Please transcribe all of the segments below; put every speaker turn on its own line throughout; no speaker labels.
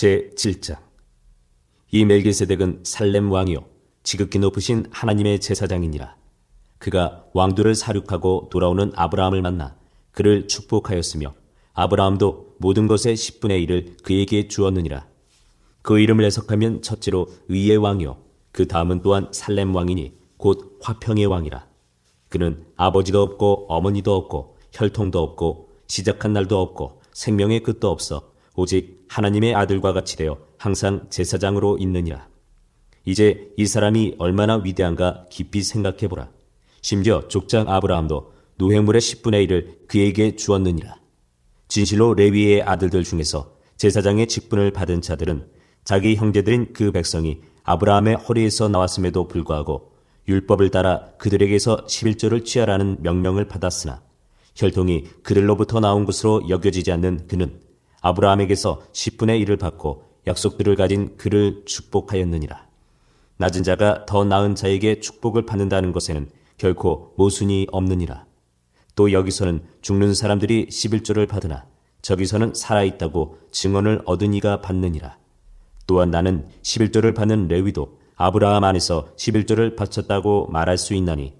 제7장 이 멜기세덱은 살렘 왕이요 지극히 높으신 하나님의 제사장이니라. 그가 왕들을 사륙하고 돌아오는 아브라함을 만나 그를 축복하였으며 아브라함도 모든 것의 10분의 1을 그에게 주었느니라. 그 이름을 해석하면 첫째로 의의 왕이요 그 다음은 또한 살렘 왕이니 곧 화평의 왕이라. 그는 아버지도 없고 어머니도 없고 혈통도 없고 시작한 날도 없고 생명의 끝도 없어 오직 하나님의 아들과 같이 되어 항상 제사장으로 있느니라. 이제 이 사람이 얼마나 위대한가 깊이 생각해 보라. 심지어 족장 아브라함도 노획물의 10분의 1을 그에게 주었느니라. 진실로 레위의 아들들 중에서 제사장의 직분을 받은 자들은 자기 형제들인 그 백성이 아브라함의 허리에서 나왔음에도 불구하고 율법을 따라 그들에게서 11조를 취하라는 명령을 받았으나 혈통이 그들로부터 나온 것으로 여겨지지 않는 그는 아브라함에게서 10분의 1을 받고 약속들을 가진 그를 축복하였느니라. 낮은 자가 더 나은 자에게 축복을 받는다는 것에는 결코 모순이 없느니라. 또 여기서는 죽는 사람들이 11조를 받으나 저기서는 살아있다고 증언을 얻은 이가 받느니라. 또한 나는 11조를 받는 레위도 아브라함 안에서 11조를 바쳤다고 말할 수 있나니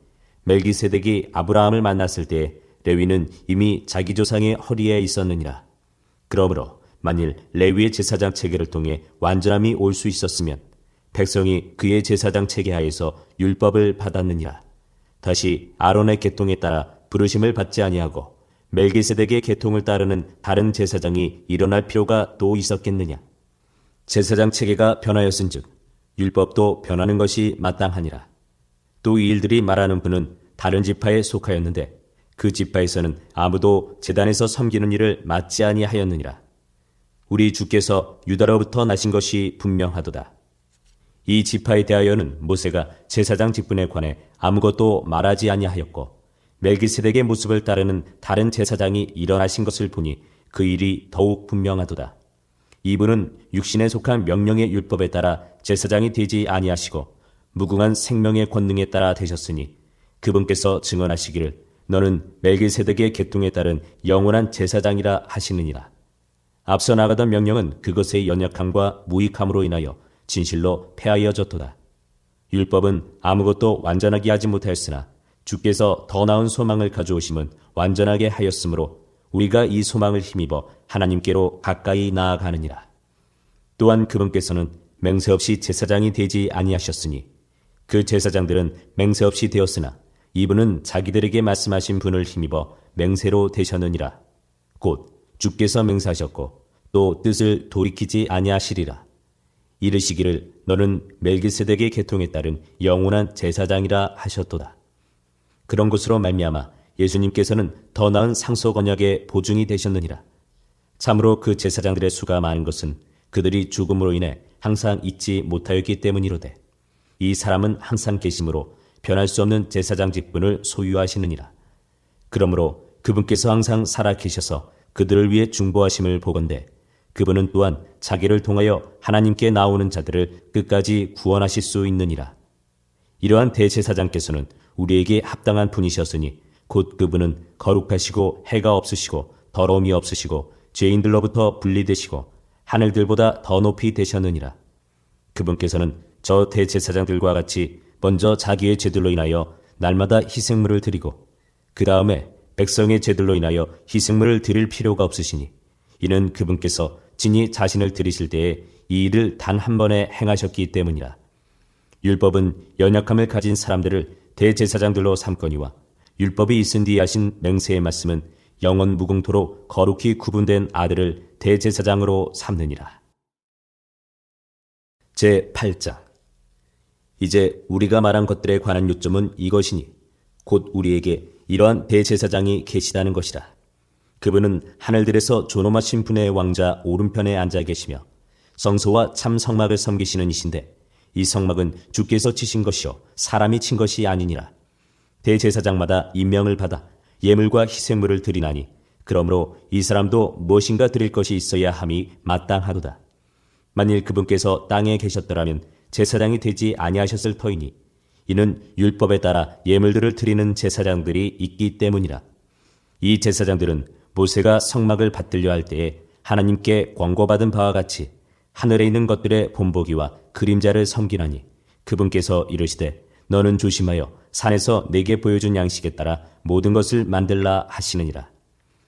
멜기세덱이 아브라함을 만났을 때 레위는 이미 자기 조상의 허리에 있었느니라. 그러므로 만일 레위의 제사장 체계를 통해 완전함이 올 수 있었으면 백성이 그의 제사장 체계 하에서 율법을 받았느니라. 다시 아론의 계통에 따라 부르심을 받지 아니하고 멜기세덱의 계통을 따르는 다른 제사장이 일어날 필요가 또 있었겠느냐. 제사장 체계가 변하였은즉 율법도 변하는 것이 마땅하니라. 또 이 일들이 말하는 분은 다른 지파에 속하였는데 그 지파에서는 아무도 재단에서 섬기는 일을 맡지 아니하였느니라. 우리 주께서 유다로부터 나신 것이 분명하도다. 이 지파에 대하여는 모세가 제사장 직분에 관해 아무것도 말하지 아니하였고 멜기세덱의 모습을 따르는 다른 제사장이 일어나신 것을 보니 그 일이 더욱 분명하도다. 이분은 육신에 속한 명령의 율법에 따라 제사장이 되지 아니하시고 무궁한 생명의 권능에 따라 되셨으니 그분께서 증언하시기를 너는 멜기세덱의 계통에 따른 영원한 제사장이라 하시느니라. 앞서 나가던 명령은 그것의 연약함과 무익함으로 인하여 진실로 폐하여졌도다. 율법은 아무것도 완전하게 하지 못하였으나 주께서 더 나은 소망을 가져오심은 완전하게 하였으므로 우리가 이 소망을 힘입어 하나님께로 가까이 나아가느니라. 또한 그분께서는 맹세 없이 제사장이 되지 아니하셨으니 그 제사장들은 맹세 없이 되었으나 이분은 자기들에게 말씀하신 분을 힘입어 맹세로 되셨느니라. 곧 주께서 맹세하셨고 또 뜻을 돌이키지 아니하시리라. 이르시기를 너는 멜기세덱의 계통에 따른 영원한 제사장이라 하셨도다. 그런 것으로 말미암아 예수님께서는 더 나은 상속 언약의 보증이 되셨느니라. 참으로 그 제사장들의 수가 많은 것은 그들이 죽음으로 인해 항상 잊지 못하였기 때문이로되 이 사람은 항상 계심으로 변할 수 없는 제사장 직분을 소유하시느니라. 그러므로 그분께서 항상 살아 계셔서 그들을 위해 중보하심을 보건대 그분은 또한 자기를 통하여 하나님께 나오는 자들을 끝까지 구원하실 수 있느니라. 이러한 대제사장께서는 우리에게 합당한 분이셨으니 곧 그분은 거룩하시고 해가 없으시고 더러움이 없으시고 죄인들로부터 분리되시고 하늘들보다 더 높이 되셨느니라. 그분께서는 저 대제사장들과 같이 먼저 자기의 죄들로 인하여 날마다 희생물을 드리고 그 다음에 백성의 죄들로 인하여 희생물을 드릴 필요가 없으시니 이는 그분께서 진히 자신을 드리실 때에 이 일을 단 한 번에 행하셨기 때문이라. 율법은 연약함을 가진 사람들을 대제사장들로 삼거니와 율법이 있은 뒤 하신 맹세의 말씀은 영원 무궁토록 거룩히 구분된 아들을 대제사장으로 삼느니라. 제 8장 이제 우리가 말한 것들에 관한 요점은 이것이니 곧 우리에게 이러한 대제사장이 계시다는 것이라. 그분은 하늘들에서 존엄하신 분의 왕자 오른편에 앉아 계시며 성소와 참 성막을 섬기시는 이신데 이 성막은 주께서 치신 것이요 사람이 친 것이 아니니라. 대제사장마다 임명을 받아 예물과 희생물을 드리나니 그러므로 이 사람도 무엇인가 드릴 것이 있어야 함이 마땅하도다. 만일 그분께서 땅에 계셨더라면 제사장이 되지 아니하셨을 터이니 이는 율법에 따라 예물들을 드리는 제사장들이 있기 때문이라. 이 제사장들은 모세가 성막을 받들려 할 때에 하나님께 권고받은 바와 같이 하늘에 있는 것들의 본보기와 그림자를 섬기나니 그분께서 이르시되 너는 조심하여 산에서 내게 보여준 양식에 따라 모든 것을 만들라 하시느니라.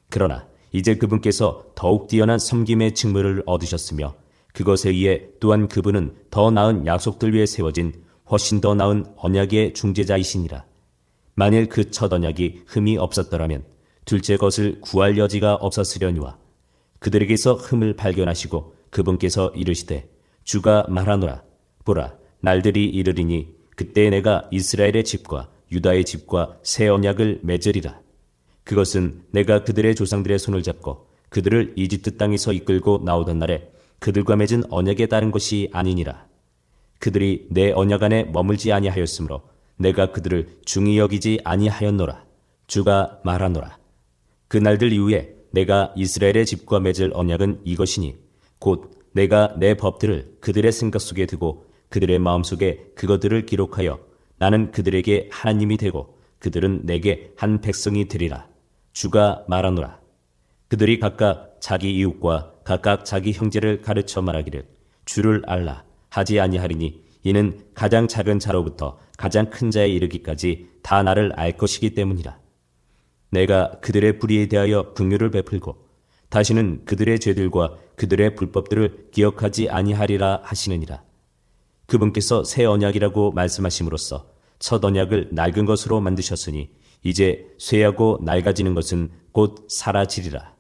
그러나 이제 그분께서 더욱 뛰어난 섬김의 직무를 얻으셨으며 그것에 의해 또한 그분은 더 나은 약속들 위에 세워진 훨씬 더 나은 언약의 중재자이시니라. 만일 그 첫 언약이 흠이 없었더라면 둘째 것을 구할 여지가 없었으려니와 그들에게서 흠을 발견하시고 그분께서 이르시되 주가 말하노라 보라 날들이 이르리니 그때 내가 이스라엘의 집과 유다의 집과 새 언약을 맺으리라 그것은 내가 그들의 조상들의 손을 잡고 그들을 이집트 땅에서 이끌고 나오던 날에 그들과 맺은 언약에 따른 것이 아니니라 그들이 내 언약 안에 머물지 아니하였으므로 내가 그들을 중히 여기지 아니하였노라 주가 말하노라 그 날들 이후에 내가 이스라엘의 집과 맺을 언약은 이것이니 곧 내가 내 법들을 그들의 생각 속에 두고 그들의 마음 속에 그것들을 기록하여 나는 그들에게 하나님이 되고 그들은 내게 한 백성이 되리라. 주가 말하노라. 그들이 각각 자기 이웃과 각각 자기 형제를 가르쳐 말하기를 주를 알라 하지 아니하리니 이는 가장 작은 자로부터 가장 큰 자에 이르기까지 다 나를 알 것이기 때문이라. 내가 그들의 불의에 대하여 긍휼을 베풀고 다시는 그들의 죄들과 그들의 불법들을 기억하지 아니하리라 하시느니라. 그분께서 새 언약이라고 말씀하심으로써 첫 언약을 낡은 것으로 만드셨으니 이제 쇠하고 낡아지는 것은 곧 사라지리라.